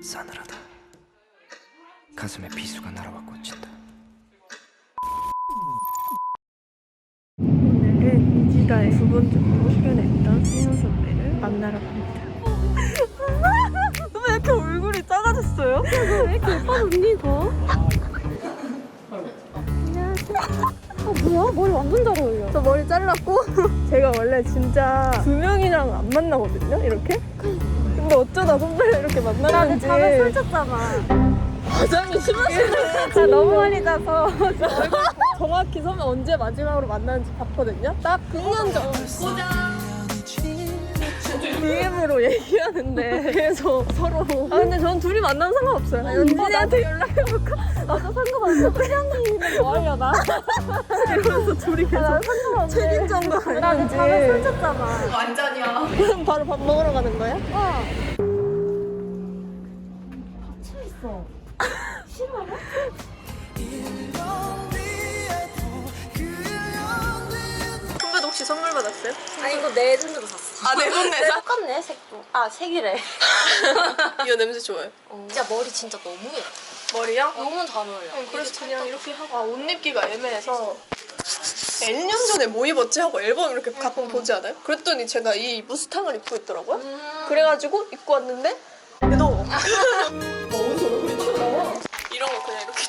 싸늘하다. 가슴에 비수가 날아와 꽂힌다. 오늘은 이지다의 두 번째로 출연했던 세연 선배를 만나러 갑니다. 왜 이렇게 얼굴이 작아졌어요? 왜 이렇게 오빠 언니 더? 안녕하세요. 아 뭐야? 머리 완전 잘 어울려. 저 머리 잘랐고 제가 원래 진짜 두 명이랑 안 만나거든요. 이렇게. 근데 어쩌다 선배를 이렇게 만나는지. 밤에 술 쳤잖아. 화장이 심하시네. 자 너무 많이 자서 정확히 선배 언제 마지막으로 만났는지 봤거든요. 딱 9년 전. DM으로 얘기하는데 계속 서로 아 근데 전 둘이 만나면 상관없어요 아, 연진이한테 연락해볼까? 나도 상관없어 태양이는 뭐 하려 나? 이러면서 둘이 계속 책임전도 아닌지 밤에 술 쳤잖아. 완전이야. 그럼 바로 밥 먹으러 가는 거예요? 어. 선물 받았어요? 아니 이거 내 돈으로 샀어. 아, 내 돈 내자? 똑같네 색도. 아 색이래. 이거 냄새 좋아요. 진짜 머리 진짜 너무 예뻐. 머리요? 너무 잘 어울려. 그래서 그냥 이렇게 하고 아, 옷 입기가 애매해서 1년 전에 뭐 입었지 하고 앨범 이렇게 가끔 보지 않아요? 그랬더니 제가 이 무스탕을 입고 있더라고요. 그래가지고 입고 왔는데 너무? 이런 거 그냥 이렇게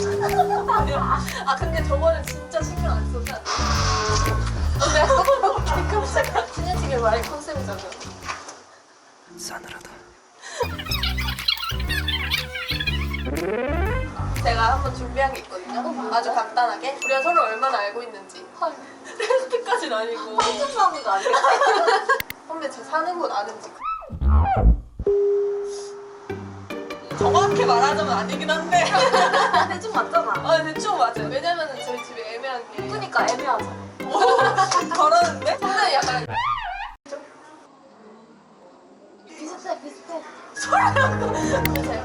아 근데 저거는 진짜 신경 안 써서 친해지게 말이 컨셉이잖아요. 싸늘하다. 제가 한번 준비한 게 있거든요. 아주 간단하게. 우리가 서로 얼마나 알고 있는지. 레시피까지는 아니고. 한참 사는 거 아니야? 선배 제 사는 곳 아는지. 정확히 말하자면 아니긴 한데. 대충 맞잖아. 아 대충 맞아요. 왜냐면은 저희 집이 애매한 게. 그러니까 애매하잖아. 걸었는데? 선배 약간 비슷해 비슷해.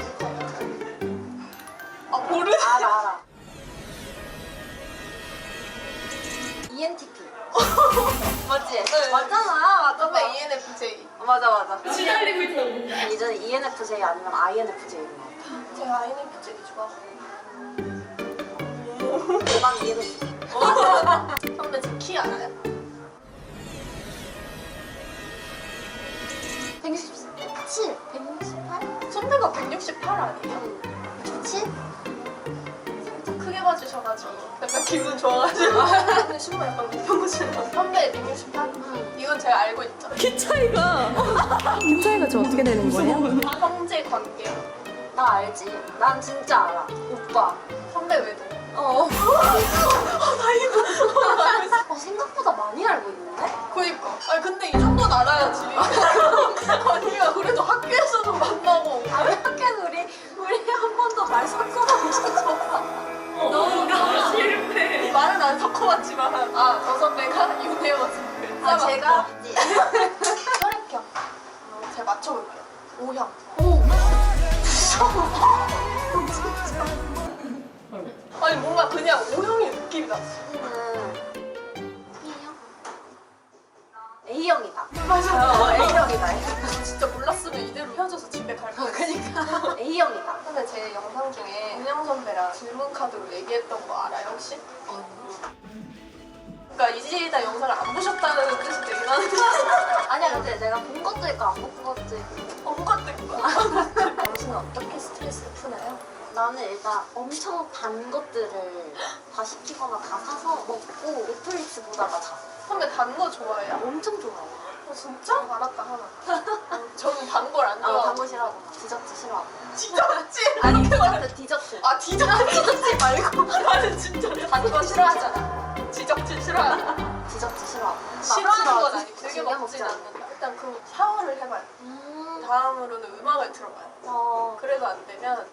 아 모르. 알아 알아. E ENTP. 맞지? 네. 맞잖아. 맞잖아. 선배 ENFJ. 맞아 맞아. 지랄리고. 이제는 E ENFJ 아니면 INFJ인 것 같아. 제가 INFJ 좋아. 난 ENFJ. 선배 제 키 알아요? 168 아니에요? 7? 살짝 크게 봐주셔가지고 약간 기분 좋아가지고 근데 신발 약간 높은 거 신어 선배 168? 이건 제가 알고 있죠 키 차이가 키 차이가 저 어떻게 되는 거예요? 형제 관계요 나 알지. 난 진짜 알아. 오빠. 선배 외도 어. 어, 생각보다 많이 알고 있는데? 그니까 아니 근데 이 정도는 알아야지 아니야 그래도 학교 아 제가 혈액형. 어, 제가 맞춰볼게요. O형. 아니 뭔가 그냥 O형의 느낌이 났어. A형이다. 맞아요 A형이다. 진짜 몰랐으면 이대로 헤어져서 집에 갈 뻔. 그러니까. A형이다. 근데 제 영상 중에 은영 선배랑 질문 카드로 얘기했던 거 알아요 혹시? 그러니까 이지 내가 본 것도 있고 안 본 것도 있고. 본 것도 있고 당신은 어떻게 스트레스를 푸나요? 나는 일단 엄청 단 것들을 다 시키거나 다 사서 먹고 넷플릭스 보다가 자. 선배 단 거 좋아해요? 엄청 좋아해. 어, 진짜? 알았다 하나 저는 단 걸 안 아, 좋아하고 단거 싫어하고 디저트 싫어하고. 디저트 아니 디저트 디저트. 아 디저트 디저트 말고 나는 진짜 단 거 싫어하잖아. 디저트 싫어하는 디저트 싫어하고. 싫어하는 건. 아니고 즐겨 먹진. 않는다 일단 그 샤워를 해봐요 음. 다음으로는 음악을 들어봐요 어. 그래도 안 되면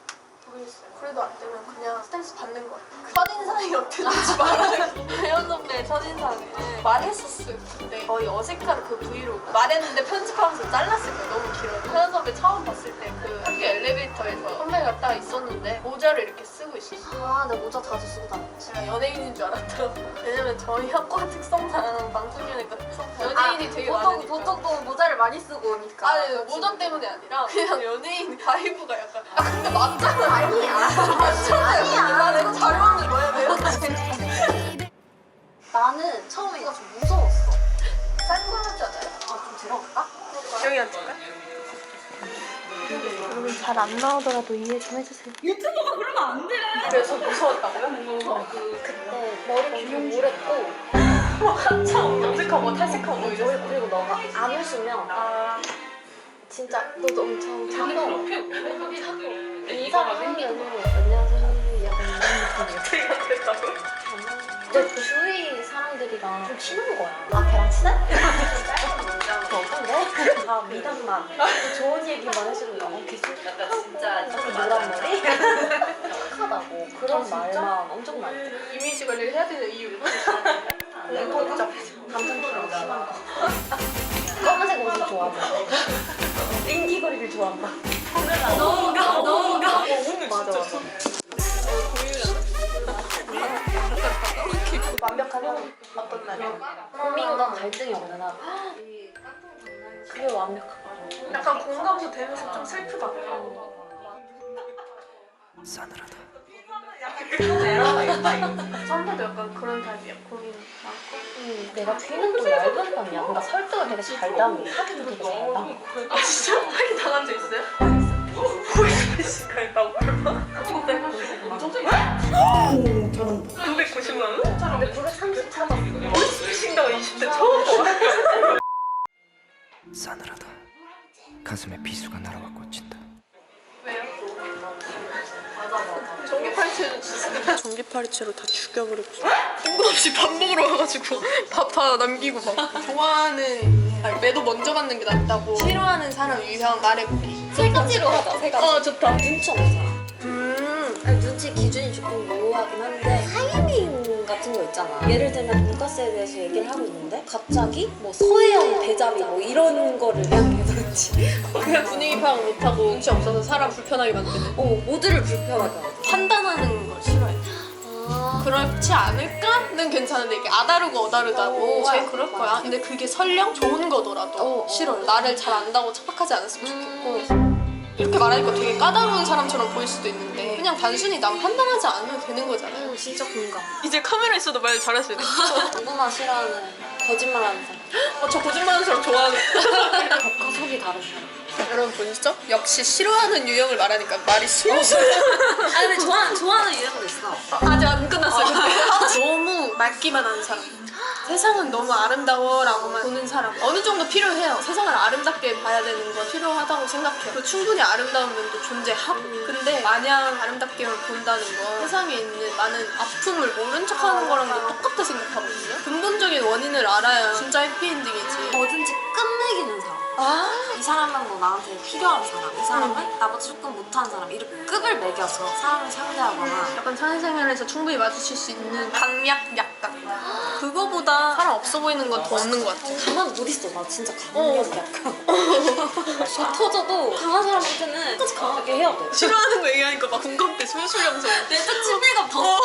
모르겠어요. 그래도 안 되면 그냥 스트레스 받는 거예요. 첫인상이 어땠는지 말하기. 혜연 선배 첫인상은 말했었어요. 근데 거의 어색한 그 브이로그. 말했는데 편집하면서 잘랐을 거예요. 너무 길어요. 혜연 선배 처음 봤을 때 그 학교 엘리베이터에서 선배가 딱 있었는데 모자를 이렇게 쓰고 있었어. 아, 내 모자 자주 쓰고 다녔지. 제가 연예인인 줄 알았더라고. 왜냐면 저희 학과 특성상 방송이니까 특성상 연예인이 되게 아, 보통, 많으니까. 보통 또 모자를 많이 쓰고 오니까. 아니 모자 때문에 아니라 그냥 연예인 바이브가 약간 아 근데 맞잖아 아니야. 아니야 나 내가 자료하는 거야 내가 나는 처음에 이거 좀 무서웠어. 쌀쌀하지 않아요? 아, 좀 들어볼까? 여기 앉을까? 여러분 잘 안 나오더라도 이해 좀 해주세요 유튜버가 그러면 안 돼! 그래서 무서웠다고요? 그때 머리 좀 오랬고, 한참 염색하고 탈색하고 뭐 이랬어 그리고 너가 안 웃으면 아 진짜 너도 엄청 차 가워. 인사를 하면 안녕하세요. 약간 이런 됐다고요? 근데 주위 사람들이랑 좀 친한 거야. 아, 걔랑 친해? 좀 어떤데? 다 미담만. 또 좋은 얘기만 해주는 거야. 어, 걔 약간 진짜 노란 머리? 착하다고. 그런 말만 엄청 많대. 이미지 관리를 해야 되는 이유가 너무 복잡해서 감정표현 심한 거. 검은색 옷을 좋아한다. 인디거리를 좋아한다. 너무가. 완벽한 형 어떤 날이요? 고민과 갈등이 없는 한. 그게. 약간 공감도 되면서 좀 슬프다 싸늘하다. 선배도 약간 그런 타입이야 고민 많고 음, 내가 귀는 좀 얇은 편이야. 그러니까 설득을 되게 잘 당해. 사기도 되게 잘 당해. 아 진짜? 하기 당한 적 있어요? 보이스피싱 했다고 얼마? 엄청 저는 990만 원? 근데 930 참았어. 보이스피싱 당한 20대 처음 봐 싸늘하다. 가슴에 비수가 날아와 꽂힌다. 전기 파리채로 주세요. 전기 파리채로 다 죽여버렸죠 뜬금없이 밥 먹으러 와가지고 밥 다 남기고 막. 좋아하는 아니, 매도 먼저 받는 게 낫다고. 싫어하는 사람 유형 말해보기 세 가지로 하자, 세 가지. 어 좋다. 눈치 아 니, 눈치 기준이 조금 모호하긴 한데 타이밍 같은 거 있잖아. 예를 들면 돈가스에 대해서 얘기를 하고 있는데 갑자기 뭐 서해안 대자비 뭐 이런 거를 이야기해버렸지. 그냥 분위기 파악 못하고 눈치 없어서 사람 불편하게 만드는 어, 모두를 불편하게 하고. 판단하는 걸 싫어해 아, 그렇지 않을까는 괜찮은데 이게 아다르고 어다르다고 어, 쟤. 그럴 거야 근데 그게 설령 좋은 거더라도 어, 어. 싫어요 나를 잘 안다고 착각하지 않았으면 좋겠고 음, 이렇게 말하니까 되게 까다로운 사람처럼 보일 수도 있는데 그냥 단순히 남 판단하지 않으면 되는 거잖아요 음, 진짜 공감. 이제 카메라 있어도 말 잘하시네 누구나 싫어하는 거짓말하는 사람. 어, 저 거짓말하는 사람 좋아하는 겉과 속이 다른 사람. 여러분 보셨죠? 역시 싫어하는 유형을 말하니까 말이 술술 아 근데 좋아하는 좋아하는 유형도 있어. 아직 안 끝났어요. 근데. 너무 맑기만 하는 사람. 세상은 너무 아름다워라고만 보는 사람 어느 정도 필요해요. 세상을 아름답게 봐야 되는 건 필요하다고 생각해요. 그 충분히 아름다운 면도 존재하고 근데 마냥 아름답게만 본다는 건 세상에 있는 많은 아픔을 모른 척하는 거랑 똑같다 생각하거든요. 근본적인 원인을 알아야 진짜 해피엔딩이지. 뭐든지 끝내기는 사람. 아 이 사람은 뭐 나한테 필요한 사람, 이 사람은 나보다 조금 못한 사람 이렇게 급을 매겨서 사람을 상대하거나 약간 사회생활에서 충분히 마주칠 수 있는 강약 약 간 그거보다 사람 없어 보이는 건 더 없는 것 같아. 가만 못 있어. 나 진짜 강력이 약간 저 터져도 강한 사람한테는 끝까지 강하게 해야 돼. 싫어하는 거 얘기하니까 막 공감대 술술 영서 내적 친밀감 더.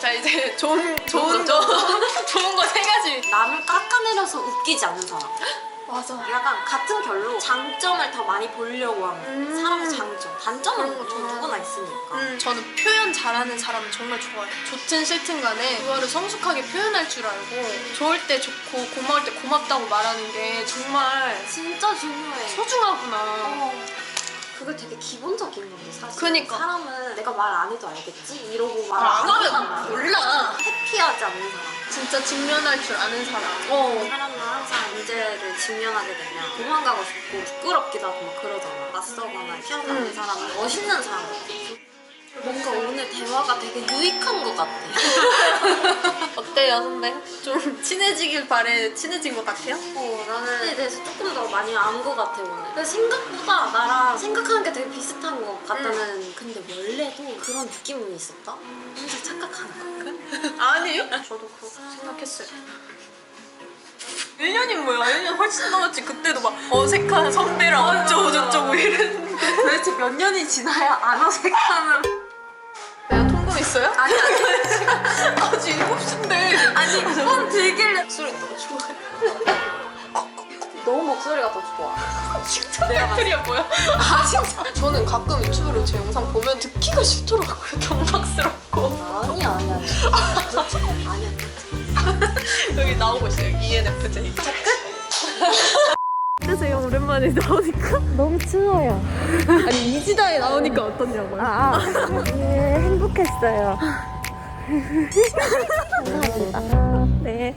자 이제 좋은 좋은 거 좋은 거 세 가지 남을 깎아내려서 웃기지 않는 사람. 맞아 약간 같은 결로 장점을 더 많이 보려고 하는 음. 사람의 장점. 단점은 그런 거 좋아. 누구나 있으니까. 음, 저는 표현 잘하는 사람은 정말 좋아해요 좋든 싫든 간에 그거를 성숙하게 표현할 줄 알고 좋을 때 좋고 고마울 때 고맙다고 말하는 게 정말 진짜 중요해. 소중하구나 어, 그게 되게 기본적인 건데 사실. 그니까. 사람은 내가 말 안 해도 알겠지? 이러고 말안안 하면 몰라. 해피하지 않는 사람. 진짜 직면할 줄 아는 사람. 어. 사람은 항상 문제를 직면하게 되면 도망가고 싶고 부끄럽기도 하고 막 그러잖아. 낯서거나 희한하는 음. 사람은 멋있는 사람 같아 뭔가 오늘 대화가 되게 유익한 것 같아. 어때요 선배? 좀 친해지길 바래 친해진 것 같아요? 어, 나는 에 대해서 조금 더 많이 안 것 같아 오늘. 근데 생각보다 나랑 생각하는 게 되게 비슷한 것 같다는 근데 원래도 그런 느낌은 있었다? 혼자 착각하는 건가? 아니 저도 그렇게 생각했어요. 1년이 뭐야? 1년 훨씬 넘었지. 그때도 막 어색한 선배랑 어쩌고 저쩌고 이랬는데. 도대체 몇 년이 지나야 안 어색함을 자고 있어요? 아니 아니 아직 7시인데 아니 폰 들길래 목소리 너무 좋아요 너무 목소리가 더 좋아. 배터리야 뭐야? 아 진짜? 저는 가끔 유튜브로 제 영상 보면 듣기가 싫더라고요 경박스럽고 아니야 아니야. 아니야. 여기 나오고 있어요 ENFJ 어떠세요? 오랜만에 나오니까? 너무 추워요. 아니 이지다에 나오니까 어떠냐고요? 아, 네, 행복했어요. 네.